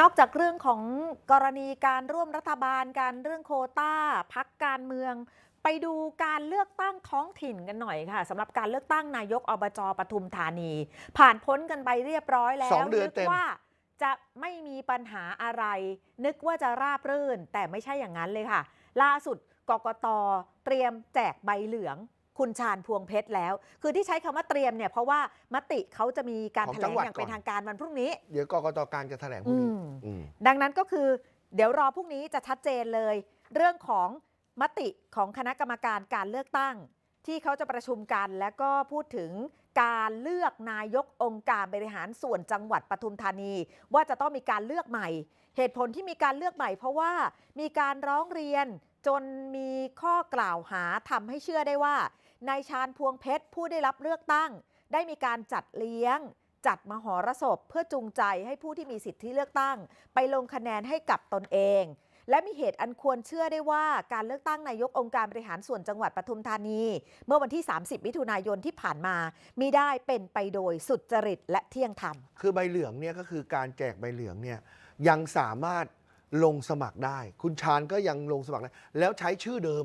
นอกจากเรื่องของกรณีการร่วมรัฐบาลการเรื่องโควต้าพักการเมือง ไปดูการเลือกตั้งท้องถิ่นกันหน่อยค่ะสำหรับการเลือกตั้งนายกอบจปทุมธานี ผ่านพ้นกันไปเรียบร้อยแล้วสองเดือนเต็มกว่าจะไม่มีปัญหาอะไร นึกว่าจะราบรื่นแต่ไม่ใช่อย่างนั้นเลยค่ะ ล่าสุดกกตเตรียมแจกใบเหลือง คุณชาญพวงเพชรแล้ว คือที่ใช้คำว่าเตรียมเนี่ยเพราะว่ามติเขาจะมีการของแถลจังงหวัดอย่างเป็นก่อนทางการวันพรุ่งนี้ เดี๋ยวกกตกลารจะแถลงพรุ่งนี้อืมอืมดังนั้นก็คือ เดี๋ยวรอพรุ่งนี้จะชัดเจนเลย เรื่องของมติของคณะกรรมการการเลือกตั้ง ที่เขาจะประชุมกันและก็พูดถึงการเลือกนายกองค์การบริหารส่วนจังหวัดปทุมธานี ว่าจะต้องมีการเลือกใหม่ เหตุผลที่มีการเลือกใหม่ เพราะว่ามีการร้องเรียนจนมีข้อกล่าวหาทำให้เชื่อได้ว่า นายชาญพวงเพชรผู้ได้รับเลือกตั้ง ได้มีการจัดเลี้ยง จัดมหรสพ เพื่อจูงใจให้ผู้ที่มีสิทธิเลือกตั้ง ไปลงคะแนนให้กับตนเอง และมีเหตุอันควรเชื่อได้ว่าการเลือกตั้งนายกองค์การบริหารส่วนจังหวัดปทุมธานี เมื่อวันที่ 30 มิถุนายนที่ผ่านมามิได้เป็นไปโดยสุจริตและเที่ยงธรรม คือใบเหลืองเนี่ยก็คือการแจกใบเหลืองเนี่ยยังสามารถลงสมัครได้ คุณชาญก็ยังลงสมัครได้แล้วใช้ชื่อเดิม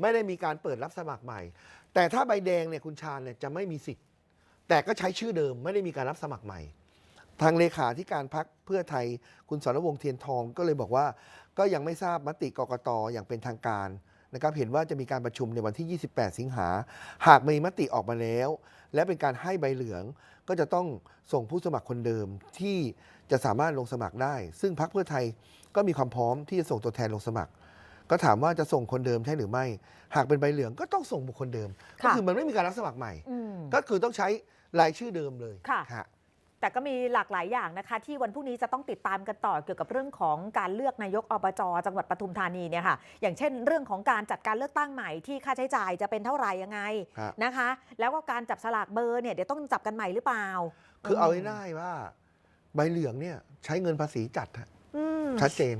ไม่ได้มีการเปิดรับสมัครใหม่ แต่ถ้าใบแดงเนี่ยคุณชาญเนี่ยจะไม่มีสิทธิ์ แต่ก็ใช้ชื่อเดิมไม่ได้มีการรับสมัครใหม่ ทางเลขาธิการพักเพื่อไทยคุณสรวงเทียนทองก็เลยบอกว่า ก็ยังไม่ทราบมติกกตอย่างเป็นทางการนะครับเห็นว่าจะมีการประชุมในวันที่ 28 สิงหา หากมีมติออกมาแล้ว และเป็นการให้ใบเหลืองก็จะต้องส่งผู้สมัครคนเดิมที่จะสามารถลงสมัครได้ ซึ่งพรรคเพื่อไทยก็มีความพร้อมที่จะส่งตัวแทนลงสมัคร ก็ถามว่าจะส่งคนเดิมใช่หรือไม่ หากเป็นใบเหลืองก็ต้องส่งบุคคลเดิม ก็ค่ะคือมันไม่มีการรับสมัครใหม่อืมก็คือต้องใช้รายชื่อเดิมเลยค่ะฮะแต่ก็มีหลากหลายอย่างนะคะ ที่วันพรุ่งนี้จะต้องติดตามกันต่อเกี่ยวกับเรื่องของการเลือกนายกอบจจังหวัดปทุมธานีเนี่ยค่ะอย่างเช่น เรื่องของการจัดการเลือกตั้งใหม่ที่ค่าใช้จ่ายจะเป็นเท่าไหร่ยังไงฮะนะคะ แล้วก็การจับสลากเบอร์เนี่ยเดี๋ยวต้องจับกันใหม่หรือเปล่า คือเอาง่ายๆว่า ใบเหลืองเนี่ยใช้เงินภาษีจัดฮะอืมชัดเจน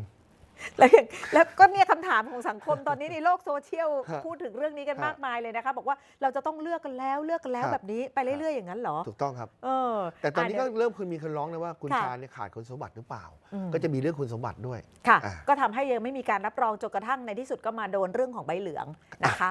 แล้วอย่างแล้วก็เนี่ยคำถามของสังคมตอนนี้ในโลกโซเชียลฮะพูดถึงเรื่องนี้กันฮะมากมายเลยนะคะ บอกว่าเราจะต้องเลือกกันแล้วเลือกกันแล้วครับแบบนี้ไปเรื่อยๆอย่างนั้นเหรอ ถูกต้องครับเออแต่ตอนนี้ก็ะเดี๋ยวเริ่มคุณมีคนร้องนะว่าคุณค่ะชาญเนี่ยขาดคุณสมบัติหรือเปล่าอืมก็จะมีเรื่องคุณสมบัติด้วยค่ะอะก็ทำให้ยังไม่มีการรับรองจนกระทั่งในที่สุดก็มาโดนเรื่องของใบเหลืองนะคะ